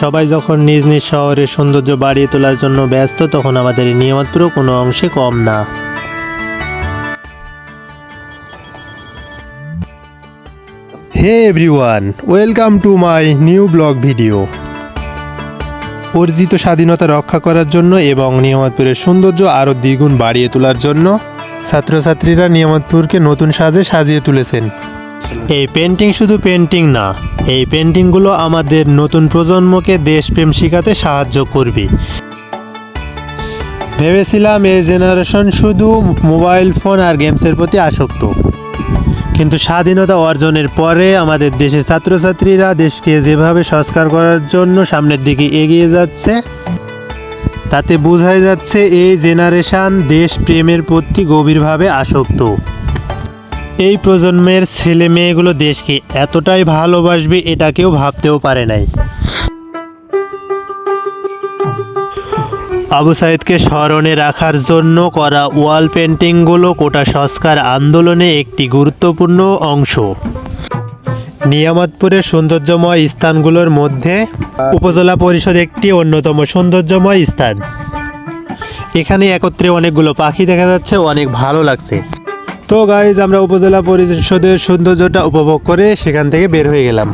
সবাই যখন নিজ নিজ শহরের সৌন্দর্য বাড়িয়ে তোলার জন্য ব্যস্ত, তখন আমাদের নিয়মাত্র কোনো অংশে কম না। Hey everyone, welcome to my new blog video. অর্জিত স্বাধীনতা রক্ষা করার জন্য এবং নিয়ামতপুরের সৌন্দর্য আরও দ্বিগুণ বাড়িয়ে তোলার জন্য ছাত্রছাত্রীরা নিয়ামতপুরকে নতুন সাজে সাজিয়ে তুলেছেন। এই পেন্টিং শুধু পেন্টিং না, এই পেন্টিংগুলো আমাদের নতুন প্রজন্মকে দেশপ্রেম শেখাতে সাহায্য করবে। ভেবেছিলাম এই জেনারেশন শুধু মোবাইল ফোন আর গেমসের প্রতি আসক্ত। কিন্তু স্বাধীনতা অর্জনের পরে আমাদের দেশের ছাত্রছাত্রীরা দেশকে যেভাবে সংস্কার করার জন্য সামনের দিকে এগিয়ে যাচ্ছে, তাতে বোঝাই যাচ্ছে এই জেনারেশন দেশ প্রেমের প্রতি গভীরভাবে আসক্ত। এই প্রজন্মের ছেলে মেয়েগুলো দেশকে এতটাই ভালোবাসবে এটা কেউ ভাবতেও পারে নাই। আবু সাইদকে স্মরণে রাখার জন্য করা ওয়াল পেন্টিংগুলো কোটা সংস্কার আন্দোলনে একটি গুরুত্বপূর্ণ অংশ। নিয়ামতপুরের সৌন্দর্যময় স্থানগুলোর মধ্যে উপজেলা পরিষদ একটি অন্যতম সৌন্দর্যময় স্থান। এখানে একত্রে অনেকগুলো পাখি দেখা যাচ্ছে, অনেক ভালো লাগছে। তো গাইজ আমরা উপজেলা পরিষদের সৌন্দর্যটা উপভোগ করে সেখান থেকে বের হয়ে গেলাম।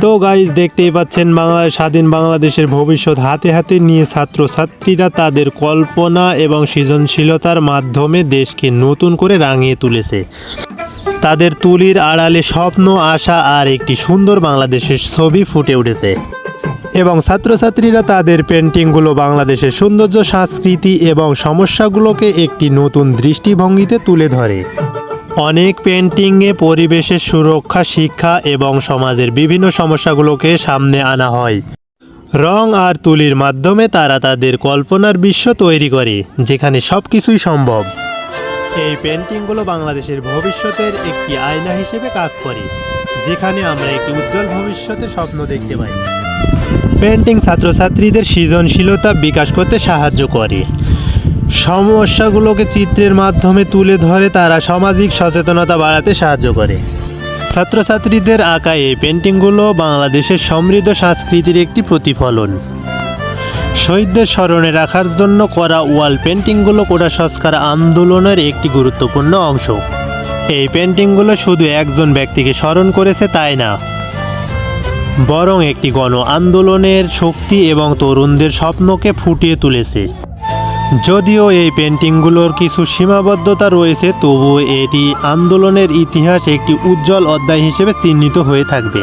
তো গাইজ দেখতেই পাচ্ছেন বাংলা স্বাধীন বাংলাদেশের ভবিষ্যৎ হাতে হাতে নিয়ে ছাত্রছাত্রীরা তাদের কল্পনা এবং সৃজনশীলতার মাধ্যমে দেশকে নতুন করে রাঙিয়ে তুলেছে। তাদের তুলির আড়ালে স্বপ্ন, আশা আর একটি সুন্দর বাংলাদেশের ছবি ফুটে উঠেছে। এবং ছাত্রছাত্রীরা তাদের পেন্টিংগুলো বাংলাদেশের সৌন্দর্য, সংস্কৃতি এবং সমস্যাগুলোকে একটি নতুন দৃষ্টিভঙ্গিতে তুলে ধরে। অনেক পেন্টিংয়ে পরিবেশের সুরক্ষা, শিক্ষা এবং সমাজের বিভিন্ন সমস্যাগুলোকে সামনে আনা হয়। রং আর তুলির মাধ্যমে তারা তাদের কল্পনার বিশ্ব তৈরি করে, যেখানে সব কিছুই সম্ভব। এই পেন্টিংগুলো বাংলাদেশের ভবিষ্যতের একটি আয়না হিসেবে কাজ করে, যেখানে আমরা একটি উজ্জ্বল ভবিষ্যতের স্বপ্ন দেখতে পাই। পেন্টিং ছাত্রছাত্রীদের সৃজনশীলতা বিকাশ করতে সাহায্য করে। সমস্যাগুলোকে চিত্রের মাধ্যমে তুলে ধরে তারা সামাজিক সচেতনতা বাড়াতে সাহায্য করে। ছাত্রছাত্রীদের আঁকা এই পেন্টিংগুলো বাংলাদেশের সমৃদ্ধ সংস্কৃতির একটি প্রতিফলন। শহীদদের স্মরণে রাখার জন্য করা ওয়াল পেন্টিংগুলো কোটা সংস্কার আন্দোলনের একটি গুরুত্বপূর্ণ অংশ। এই পেন্টিংগুলো শুধু একজন ব্যক্তিকে স্মরণ করেছে তাই না? বরং একটি গণ আন্দোলনের শক্তি এবং তরুণদের স্বপ্নকে ফুটিয়ে তুলেছে। যদিও এই পেন্টিংগুলোর কিছু সীমাবদ্ধতা রয়েছে, তবুও এটি আন্দোলনের ইতিহাস একটি উজ্জ্বল অধ্যায় হিসেবে চিহ্নিত হয়ে থাকবে।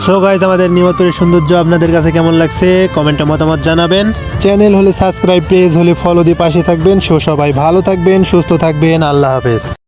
সো গাইজ আমাদের নিয়মতের সৌন্দর্য আপনাদের কাছে কেমন লাগছে? কমেন্টে মতামত জানাবেন। চ্যানেল হলে সাবস্ক্রাইব পেজ হলে ফলো দিয়ে পাশে থাকবেন। সো সবাই ভালো থাকবেন, সুস্থ থাকবেন। আল্লাহ হাফেজ।